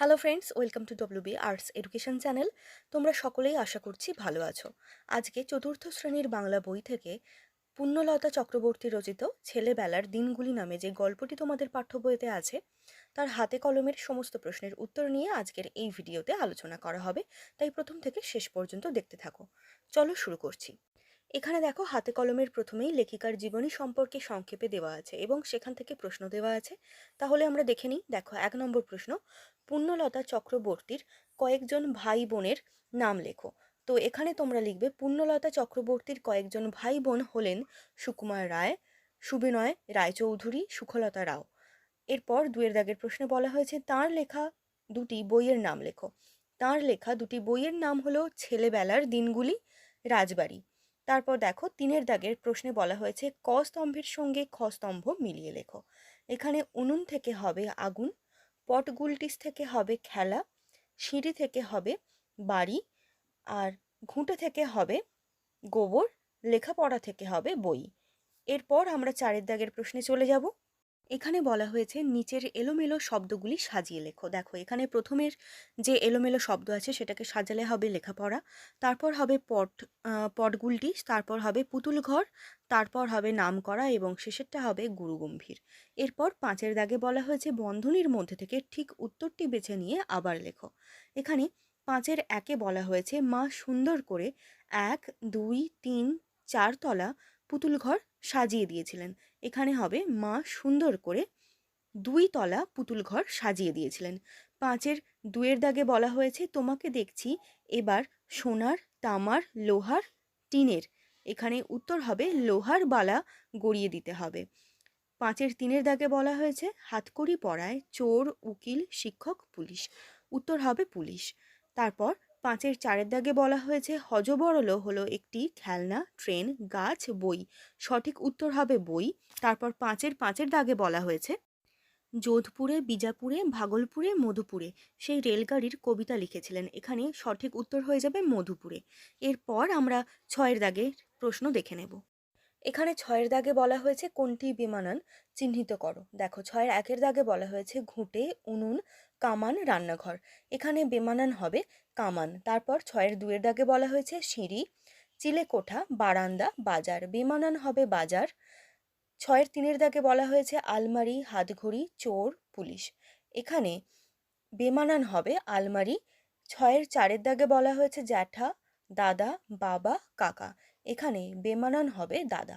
Hello friends welcome to WB arts education channel তোমরা সকলেই আশা করছি ভালো আছো। আজকে চতুর্থ শ্রেণির বাংলা বই থেকে পুণ্যলতা চক্রবর্তী রচিত ছেলেবেলার দিনগুলি নামে যে গল্পটি তোমাদের পাঠ্য বইতে আছে, তার হাতে কলমের সমস্ত প্রশ্নের উত্তর নিয়ে আজকের এই ভিডিওতে আলোচনা করা হবে। তাই প্রথম থেকে শেষ পর্যন্ত দেখতে থাকো। চলো শুরু করছি। এখানে দেখো হাতে কলমের প্রথমেই লেখিকার জীবনী সম্পর্কে সংক্ষেপে দেওয়া আছে এবং সেখান থেকে প্রশ্ন দেওয়া আছে। তাহলে আমরা দেখে নিই, দেখো এক নম্বর প্রশ্ন পুণ্যলতা চক্রবর্তীর কয়েকজন ভাই বোনের নাম লেখো। তো এখানে তোমরা লিখবে পুণ্যলতা চক্রবর্তীর কয়েকজন ভাই বোন হলেন সুকুমার রায়, সুবিনয় রায়চৌধুরী, সুখলতা রাও। এরপর দুয়ের দাগের প্রশ্নে বলা হয়েছে, তার লেখা দুটি বইয়ের নাম লেখো। তার লেখা দুটি বইয়ের নাম হলো ছেলেবেলার দিনগুলি, রাজবাড়ি। তারপর দেখো তিনের দাগের প্রশ্নে বলা হয়েছে, ক স্তম্ভের সঙ্গে খ স্তম্ভ মিলিয়ে লেখো। এখানে উনুন থেকে হবে আগুন পটগুলটিস থেকে হবে খেলা, সিঁড়ি থেকে হবে বাড়ি, আর ঘুঁটে থেকে হবে গোবর, লেখাপড়া থেকে হবে বই। এরপর আমরা চারের দাগের প্রশ্নে চলে যাব। এখানে বলা হয়েছে, নিচের এলোমেলো শব্দগুলি সাজিয়ে লেখো। দেখো, এখানে প্রথমের যে এলোমেলো শব্দ আছে, সেটাকে সাজালে হবে লেখাপড়া, তারপর হবে পট পটগুলটি, তারপর হবে পুতুল ঘর, তারপর হবে নাম করা এবং শেষেরটা হবে গুরুগম্ভীর। এরপর পাঁচের দাগে বলা হয়েছে, বন্ধনীর মধ্যে থেকে ঠিক উত্তরটি বেছে নিয়ে আবার লেখো। এখানে পাঁচের একে বলা হয়েছে, মা সুন্দর করে এক, দুই, তিন চার তলা পুতুল ঘর সাজিয়ে দিয়েছিলেন। এখানে হবে মা সুন্দর করে দুই তলা পুতুল ঘর সাজিয়ে দিয়েছিলেন। পাঁচের দুয়ের দাগে বলা হয়েছে, তোমাকে দেখছি। এবার সোনার, তামার, লোহার, টিনের। এখানে উত্তর হবে, লোহার বালা গড়িয়ে দিতে হবে। পাঁচের তিনের দাগে বলা হয়েছে, হাতকড়ি পড়ায় চোর, উকিল, শিক্ষক, পুলিশ। উত্তর হবে, পুলিশ। তারপর পাঁচের চারের দাগে বলা হয়েছে হজবরল হলো একটি খেলনা, ট্রেন, গাছ, বই। সঠিক উত্তর হবে বই। তারপর পাঁচের পাঁচের দাগে বলা হয়েছে, যোধপুরে, বিজাপুরে, ভাগলপুরে, মধুপুরে। সেই রেলগাড়ির কবিতা লিখেছিলেন। এখানে সঠিক উত্তর হয়ে যাবে মধুপুরে। এরপর আমরা ছয়ের দাগের প্রশ্ন দেখে নেব। এখানে ছয়ের দাগে বলা হয়েছে কোনটি বিমানান চিহ্নিত করো। দেখো, ছয়ের একের দাগে বলা হয়েছে ঘুঁটে, উনুন, কামান, রান্নাঘর। এখানে বেমানান হবে কামান। তারপর ছয়ের দুয়ের দাগে বলা হয়েছে সিঁড়ি, চিলেকোঠা, বারান্দা, বাজার। বেমানান হবে বাজার। ছয়ের তিনের দাগে বলা হয়েছে আলমারি, হাতঘড়ি, চোর, পুলিশ। এখানে বেমানান হবে আলমারি। ছয়ের চারের দাগে বলা হয়েছে জ্যাঠা, দাদা, বাবা, কাকা। এখানে বেমানান হবে দাদা।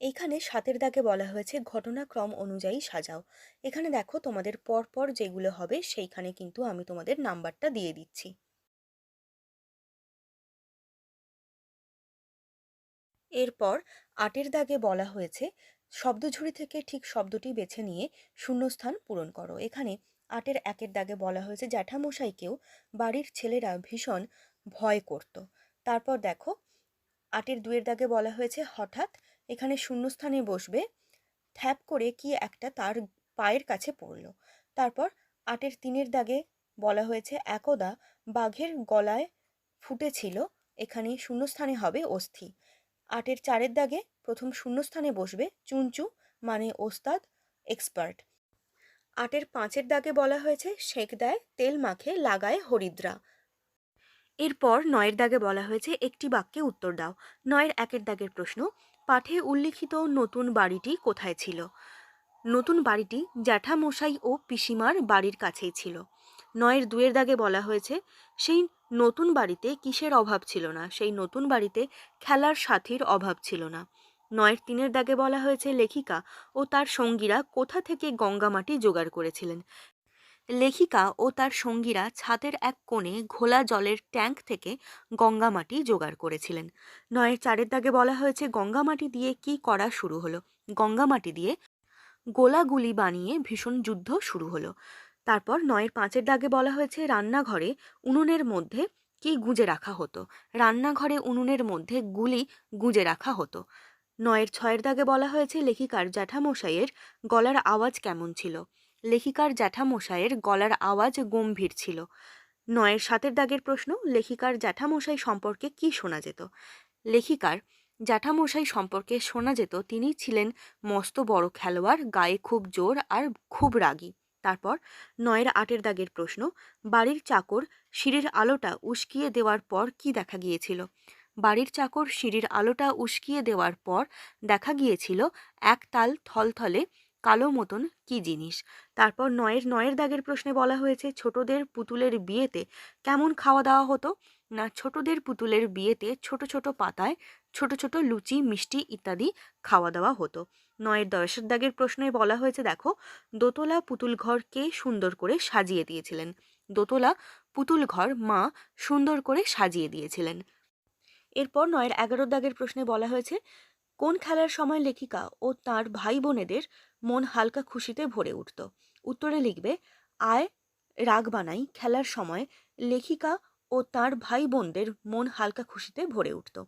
এখানে সাতের দাগে বলা হয়েছে, ঘটনাক্রম অনুযায়ী সাজাও। এখানে দেখো তোমাদের পরপর যেগুলো হবে, সেইখানে কিন্তু আমি তোমাদের নাম্বারটা দিয়ে দিচ্ছি। এরপর আটের দাগে বলা হয়েছে, শব্দঝুড়ি থেকে ঠিক শব্দটি বেছে নিয়ে শূন্যস্থান পূরণ করো। এখানে আটের একের দাগে বলা হয়েছে, জ্যাঠামশাইকেও বাড়ির ছেলেরা ভীষণ ভয় করত। তারপর দেখো আটের দুয়ের দাগে বলা হয়েছে, হঠাৎ এখানে শূন্যস্থানে বসবে থ্যাপ করে কি একটা তার পায়ের কাছে পড়ল। তারপর আটের তিনের দাগে বলা হয়েছে, একদা বাঘের গলায় ফুটেছিল, এখানে শূন্যস্থানে হবে অস্থি। আটের চারের দাগে প্রথম শূন্যস্থানে বসবে চুনচু মানে ওস্তাদ, এক্সপার্ট। আটের পাঁচের দাগে বলা হয়েছে সেঁক দেয়, তেল মাখে, লাগায় হরিদ্রা। এরপর নয়ের দাগে বলা হয়েছে, একটি বাক্যে উত্তর দাও। নয়ের একের দাগের প্রশ্ন, পাঠে উল্লিখিত নতুন বাড়িটি কোথায় ছিল? নতুন বাড়িটি জ্যাঠামশাই ও পিসিমার বাড়ির কাছেই ছিল। নয়ের দুয়ের দাগে বলা হয়েছে, সেই নতুন বাড়িতে কিসের অভাব ছিল না, সেই নতুন বাড়িতে খেলার সাথীর অভাব ছিল না। নয়ের তিনের দাগে বলা হয়েছে, লেখিকা ও তার সঙ্গীরা কোথা থেকে গঙ্গামাটি জোগাড় করেছিলেন? লেখিকা ও তার সঙ্গীরা ছাদের এক কোণে ঘোলা জলের ট্যাঙ্ক থেকে গঙ্গামাটি জোগাড় করেছিলেন। নয়ের চারের দাগে বলা হয়েছে গঙ্গামাটি দিয়ে কি করা শুরু হলো? গঙ্গামাটি দিয়ে গোলাগুলি বানিয়ে ভীষণ যুদ্ধ শুরু হলো। তারপর নয়ের পাঁচের দাগে বলা হয়েছে, রান্নাঘরে উনুনের মধ্যে কি গুঁজে রাখা হতো? রান্নাঘরে উনুনের মধ্যে গুলি গুঁজে রাখা হতো। নয়ের ছয়ের দাগে বলা হয়েছে, লেখিকার জ্যাঠামশাইয়ের গলার আওয়াজ কেমন ছিল? লেখিকার জ্যাঠামশাইয়ের গলার আওয়াজ গম্ভীর ছিল। নয়ের সাতের দাগের প্রশ্ন, লেখিকার জ্যাঠামশাই সম্পর্কে কি শোনা যেত? লেখিকার জ্যাঠামশাই সম্পর্কে শোনা যেত, তিনি ছিলেন মস্ত বড় খেলোয়াড়, গায়ে খুব জোর আর খুব রাগী। তারপর নয়ের আটের দাগের প্রশ্ন, বাড়ির চাকর সিঁড়ির আলোটা উস্কিয়ে দেওয়ার পর কি দেখা গিয়েছিল? বাড়ির চাকর সিঁড়ির আলোটা উস্কিয়ে দেওয়ার পর দেখা গিয়েছিল, এক তাল থলথলে কালো মতন কি জিনিস? তারপর নয়ের নয়ের দাগের প্রশ্নে বলা হয়েছে, ছোটদের পুতুলের বিয়েতে কেমন খাওয়া দাওয়া হতো? না, ছোটদের পুতুলের বিয়েতে ছোট ছোট পাতায় ছোট ছোট লুচি, মিষ্টি ইত্যাদি খাওয়া দাওয়া হতো। নয়ের দশের দাগের প্রশ্নে বলা হয়েছে, দেখো, দোতলা পুতুল ঘর কে সুন্দর করে সাজিয়ে দিয়েছিলেন। দোতলা পুতুল ঘর মা সুন্দর করে সাজিয়ে দিয়েছিলেন। এরপর নয়ের এগারো দাগের প্রশ্নে বলা হয়েছে কোন খেলার সময় লেখিকা ও তার ভাই বোনেদের মন হালকা খুশিতে ভরে উঠত? উত্তরে লিখবে, আয়, রাগ বানাই, খেলার সময় লেখিকা ও তার ভাই বোনদের মন হালকা খুশিতে ভরে উঠত।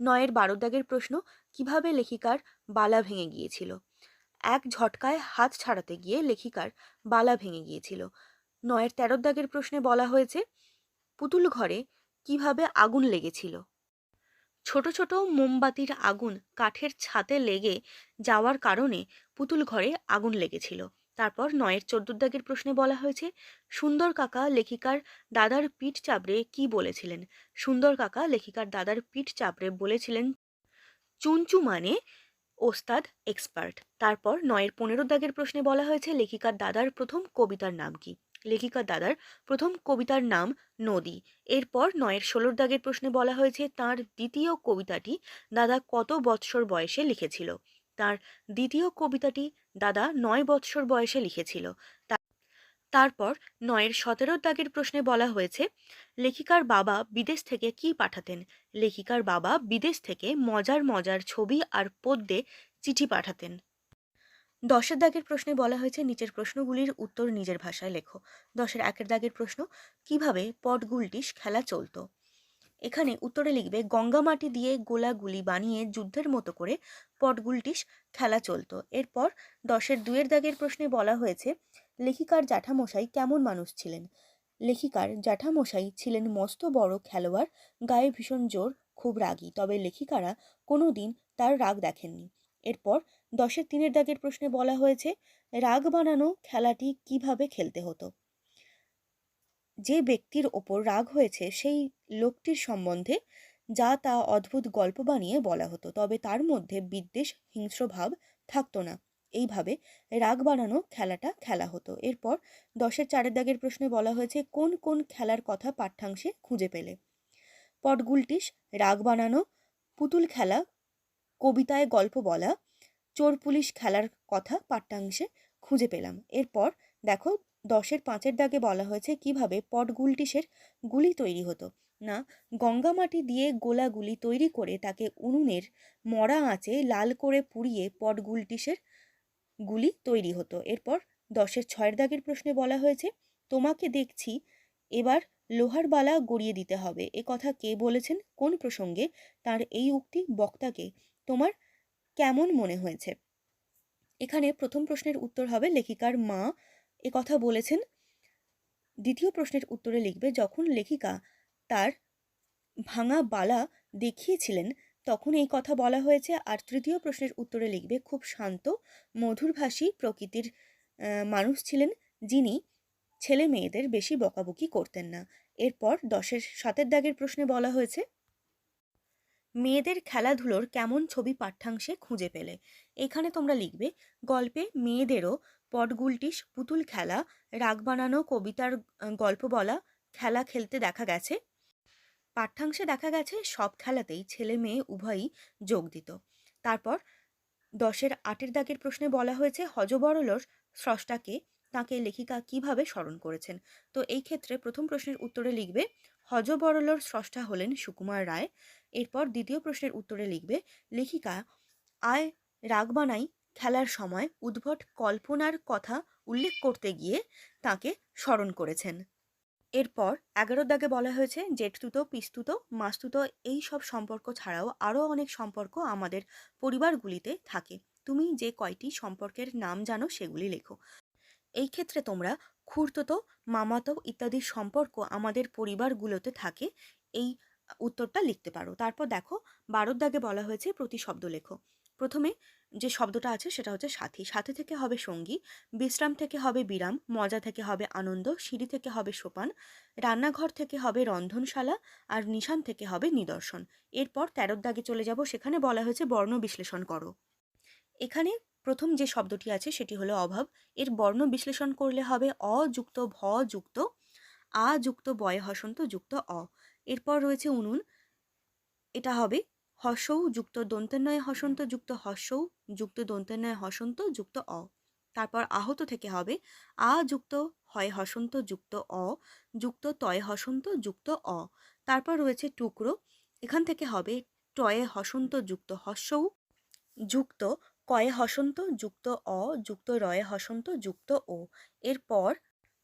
নয়ের বারো দাগের প্রশ্ন, কীভাবে লেখিকার বালা ভেঙে গিয়েছিল? এক ঝটকায় হাত ছাড়াতে গিয়ে লেখিকার বালা ভেঙে গিয়েছিল। নয়ের তেরো দাগের প্রশ্নে বলা হয়েছে, পুতুল ঘরে কীভাবে আগুন লেগেছিল? ছোট ছোট মোমবাতির আগুন কাঠের ছাতে লেগে যাওয়ার কারণে পুতুল ঘরে আগুন লেগেছিল। তারপর নয়ের চোদ্দ দাগের প্রশ্নে বলা হয়েছে, সুন্দর কাকা লেখিকার দাদার পিঠ চাপড়ে কি বলেছিলেন? সুন্দর কাকা লেখিকার দাদার পিঠ চাপড়ে বলেছিলেন, চুনচু মানে ওস্তাদ, এক্সপার্ট। তারপর নয়ের পনেরো দাগের প্রশ্নে বলা হয়েছে, লেখিকার দাদার প্রথম কবিতার নাম কি? লেখিকার দাদার প্রথম কবিতার নাম নদী। এরপর নয়ের ষোলোর দাগের প্রশ্নে বলা হয়েছে, তার দ্বিতীয় কবিতাটি দাদা কত বৎসর বয়সে লিখেছিল? তার দ্বিতীয় কবিতাটি দাদা নয় বৎসর বয়সে লিখেছিল। তারপর নয়ের সতেরো দাগের প্রশ্নে বলা হয়েছে, লেখিকার বাবা বিদেশ থেকে কি পাঠাতেন? লেখিকার বাবা বিদেশ থেকে মজার মজার ছবি আর পদ্যে চিঠি পাঠাতেন। দশের দাগের প্রশ্নে বলা হয়েছে, নিচের প্রশ্নগুলির উত্তর নিজের ভাষায় লেখো। দশের একের দাগের প্রশ্ন, কীভাবে পটগুলটিস খেলা চলতো? এখানে উত্তরে লিখবে, গঙ্গা মাটি দিয়ে গোলাগুলি বানিয়ে যুদ্ধের মতো করে পটগুলটিস খেলা চলতো। এরপর দশের দুয়ের দাগের প্রশ্নে বলা হয়েছে, লেখিকার জ্যাঠামশাই কেমন মানুষ ছিলেন? লেখিকার জ্যাঠামশাই ছিলেন মস্ত বড় খেলোয়াড়, গায়ে ভীষণ জোর, খুব রাগী। তবে লেখিকারা কোনো দিন তার রাগ দেখেননি। এরপর দশের তিনের দাগের প্রশ্নে বলা হয়েছে, রাগ বানানো খেলাটি কীভাবে খেলতে হতো? যে ব্যক্তির ওপর রাগ হয়েছে, সেই লোকটির সম্বন্ধে যা তা অদ্ভুত গল্প বানিয়ে বলা হতো, তবে তার মধ্যে বিদ্বেষ, হিংস্র ভাব থাকতো না। এইভাবে রাগ বানানো খেলাটা খেলা হতো। এরপর দশের চারের দাগের প্রশ্নে বলা হয়েছে, কোন কোন খেলার কথা পাঠ্যাংশে খুঁজে পেলে? পটগুলটিস, রাগ বানানো, পুতুল খেলা, কবিতায় গল্প বলা চোর পুলিশ খেলার কথা পাঠ্যাংশে খুঁজে পেলাম। এরপর দেখো, দশের পাঁচের দাগে বলা হয়েছে কীভাবে পটগুলটিসের গুলি তৈরি হতো। না, গঙ্গা মাটি দিয়ে গোলাগুলি তৈরি করে তাকে উনুনের মরা আঁচে লাল করে পুড়িয়ে পটগুলটিসের গুলি তৈরি হতো। এরপর দশের ছয়ের দাগের প্রশ্নে বলা হয়েছে, তোমাকে দেখছি, এবার লোহার বালা গড়িয়ে দিতে হবে। এ কথা কে বলেছেন, কোন প্রসঙ্গে? তার এই উক্তি বক্তাকে, তোমার কেমন মনে হয়েছে? এখানে প্রথম প্রশ্নের উত্তর হবে লেখিকার মা। এ কথা বলেছেন। দ্বিতীয় প্রশ্নের উত্তরে লিখবে, যখন লেখিকা তার ভাঙা বালা দেখিয়েছিলেন, তখন এই কথা বলা হয়েছে। আর তৃতীয় প্রশ্নের উত্তরে লিখবে, খুব শান্ত, মধুরভাষী প্রকৃতির মানুষ ছিলেন যিনি ছেলে মেয়েদের বেশি বকাবকি করতেন না। এরপর দশের, সাতের দাগের প্রশ্নে বলা হয়েছে মেয়েদের খেলাধুলোর কেমন ছবি পাঠ্যাংশে খুঁজে পেলে? এখানে তোমরা লিখবে, গল্পে মেয়েদেরও পটগুলটিস পুতুল খেলা, রাগ বানানো কবিতার গল্প বলা, খেলা খেলতে দেখা গেছে। পাঠ্যাংশে দেখা গেছে সব খেলাতেই ছেলে মেয়ে উভয়ই যোগ দিত। তারপর দশের আটের দাগের প্রশ্নে বলা হয়েছে হজবরলর স্রষ্টাকে তাকে লেখিকা কীভাবে স্মরণ করেছেন? তো এই ক্ষেত্রে প্রথম প্রশ্নের উত্তরে লিখবে হজবরলর স্রষ্টা হলেন সুকুমার রায়। এরপর দ্বিতীয় প্রশ্নের উত্তরে লিখবে, লেখিকা, আয় রাগবানাই খেলার সময় উদ্ভট কল্পনার কথা উল্লেখ করতে গিয়ে তাকে স্মরণ করেছেন। এরপর এগারো দাগে বলা হয়েছে, জেঠতুতো, পিস্তুতো, মাস্তুতো, এই সব সম্পর্ক ছাড়াও আরও অনেক সম্পর্ক আমাদের পরিবারগুলিতে থাকে। তুমি যে কয়টি সম্পর্কের নাম জানো সেগুলি লেখো। এই ক্ষেত্রে তোমরা খুঁড়তো মামাতো ইত্যাদির সম্পর্ক আমাদের পরিবারগুলোতে থাকে, এই উত্তরটা লিখতে পারো। তারপর দেখো, বারোর দাগে বলা হয়েছে প্রতি শব্দ লেখো। প্রথমে যে শব্দটা আছে সেটা হচ্ছে সাথী। সাথী থেকে হবে সঙ্গী, বিশ্রাম থেকে হবে বিরাম, মজা থেকে হবে আনন্দ, সিঁড়ি থেকে হবে সোপান, রান্নাঘর থেকে হবে রন্ধনশালা আর নিশান থেকে হবে নিদর্শন। এরপর তেরোর দাগে চলে যাব, সেখানে বলা হয়েছে বর্ণ বিশ্লেষণ করো। এখানে প্রথম যে শব্দটি আছে সেটি হলো অভাব। এর বর্ণ বিশ্লেষণ করলে হবে অ যুক্ত ভ যুক্ত, আ যুক্ত বয় হসন্ত যুক্ত অ। এরপর রয়েছে উনুন। এটা হবে হসৌ যুক্ত দন্তেন্নয় হসন্ত যুক্ত হসৌ, যুক্ত দন্তেন্নয় হসন্ত যুক্ত অ। তারপর আহত থেকে হবে আ যুক্ত হয় হসন্ত যুক্ত অ, যুক্ত তয় হসন্ত যুক্ত অ। তারপর রয়েছে টুকরো। এখান থেকে হবে টয়ে হসন্ত যুক্ত হসৌ, যুক্ত কয়ে হসন্ত যুক্ত অ, যুক্ত রয়ে হসন্ত যুক্ত ও। এরপর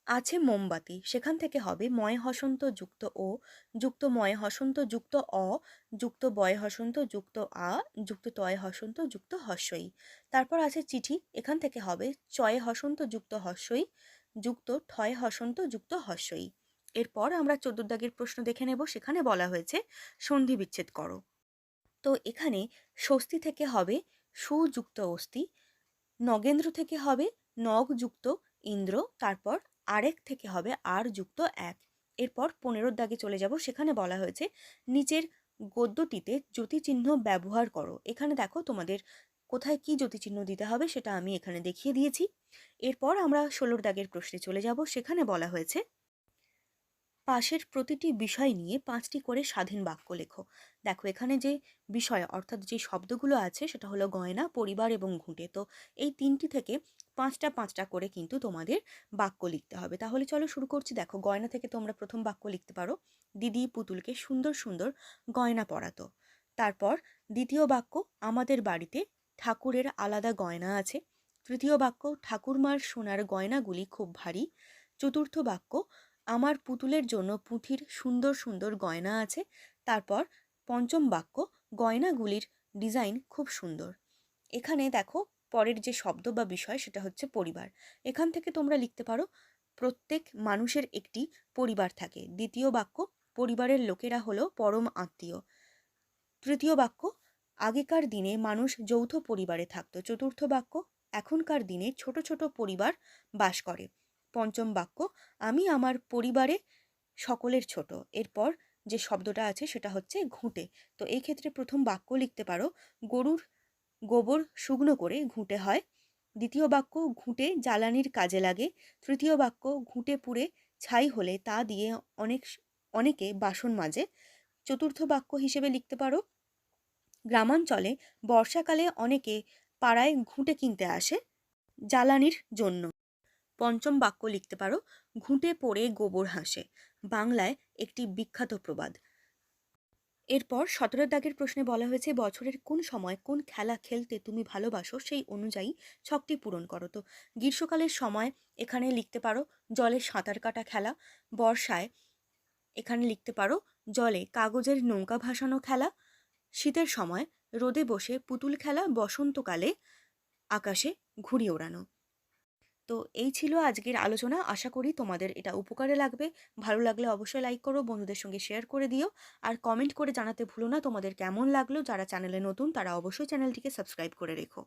আছে মোমবাতি, সেখান থেকে হবে ময় হসন্ত যুক্ত ও, যুক্ত ময় হসন্ত যুক্ত অ, যুক্ত বয় হসন্ত যুক্ত আ, যুক্ত তয় হসন্ত যুক্ত হস্যই। তারপর আছে চিঠি, এখান থেকে হবে চয়ে হসন্ত যুক্ত হস্যই, যুক্ত ঠয় হসন্ত যুক্ত হস্যই। এরপর আমরা চতুর্দাগের প্রশ্ন দেখে নেব, সেখানে বলা হয়েছে সন্ধি বিচ্ছেদ করো। তো এখানে স্বস্তি থেকে হবে সুযুক্ত অস্থি। নগেন্দ্র থেকে হবে নগ যুক্ত ইন্দ্র, তারপর আরেক থেকে হবে আর যুক্ত এক। এরপর পনেরোর দাগে চলে যাব। সেখানে বলা হয়েছে, নিচের গদ্যটিতে জ্যোতিচিহ্ন ব্যবহার করো। এখানে দেখো তোমাদের কোথায় কি জ্যোতিচিহ্ন দিতে হবে সেটা আমি এখানে দেখিয়ে দিয়েছি। এরপর আমরা ষোলোর দাগের প্রশ্নে চলে যাব। সেখানে বলা হয়েছে পাশের প্রতিটি বিষয় নিয়ে পাঁচটি করে স্বাধীন বাক্য লেখো। দেখো, এখানে যে বিষয়, অর্থাৎ যে শব্দগুলো আছে, সেটা হলো গয়না, পরিবার এবং ঘুঁটে। তো এই তিনটি থেকে পাঁচটা পাঁচটা করে কিন্তু তোমাদের বাক্য লিখতে হবে। তাহলে চলো শুরু করছি। দেখো, গয়না থেকে তোমরা প্রথম বাক্য লিখতে পারো। দিদি পুতুলকে সুন্দর সুন্দর গয়না পরাতো। তারপর দ্বিতীয় বাক্য, আমাদের বাড়িতে ঠাকুরের আলাদা গয়না আছে। তৃতীয় বাক্য, ঠাকুরমার সোনার গয়নাগুলি খুব ভারী। চতুর্থ বাক্য আমার পুতুলের জন্য পুঁথির সুন্দর সুন্দর গয়না আছে। তারপর পঞ্চম বাক্য, গয়নাগুলির ডিজাইন খুব সুন্দর। এখানে দেখো পরের যে শব্দ বা বিষয় সেটা হচ্ছে পরিবার। এখান থেকে তোমরা লিখতে পারো, প্রত্যেক মানুষের একটি পরিবার থাকে। দ্বিতীয় বাক্য, পরিবারের লোকেরা হলো পরম আত্মীয়। তৃতীয় বাক্য, আগেকার দিনে মানুষ যৌথ পরিবারে থাকতো। চতুর্থ বাক্য, এখনকার দিনে ছোট ছোট পরিবার বাস করে। পঞ্চম বাক্য, আমি আমার পরিবারে সকলের ছোট। এরপর যে শব্দটা আছে সেটা হচ্ছে ঘুঁটে। তো এই ক্ষেত্রে প্রথম বাক্য লিখতে পারো, গরুর গোবর শুকনো করে ঘুঁটে হয়। দ্বিতীয় বাক্য, ঘুঁটে জ্বালানির কাজে লাগে। তৃতীয় বাক্য, ঘুঁটে পুড়ে ছাই হলে তা দিয়ে অনেক অনেকে বাসন মাজে। চতুর্থ বাক্য হিসেবে লিখতে পারো, গ্রামাঞ্চলে বর্ষাকালে অনেকে পাড়ায় ঘুঁটে কিনতে আসে জ্বালানির জন্য। পঞ্চম বাক্য লিখতে পারো, ঘুঁটে পড়ে গোবর হাসে। বাংলায় একটি বিখ্যাত প্রবাদ। এরপর সতেরো দাগের প্রশ্নে বলা হয়েছে, বছরের কোন সময় কোন খেলা খেলতে তুমি ভালোবাসো সেই অনুযায়ী ছকটি পূরণ করো। তো গ্রীষ্মকালের সময় এখানে লিখতে পারো, জলে সাঁতার কাটা খেলা। বর্ষায় এখানে লিখতে পারো, জলে কাগজের নৌকা ভাসানো খেলা। শীতের সময় রোদে বসে পুতুল খেলা, বসন্তকালে আকাশে ঘুড়ি ওড়ানো। তো এই ছিল আজকের আলোচনা। আশা করি তোমাদের এটা উপকারে লাগবে। ভালো লাগলে অবশ্যই লাইক করো, বন্ধুদের সঙ্গে শেয়ার করে দিও। আর কমেন্ট করে জানাতে ভুলো না তোমাদের কেমন লাগল। যারা চ্যানেলে নতুন তারা অবশ্যই চ্যানেলটিকে সাবস্ক্রাইব করে রেখো।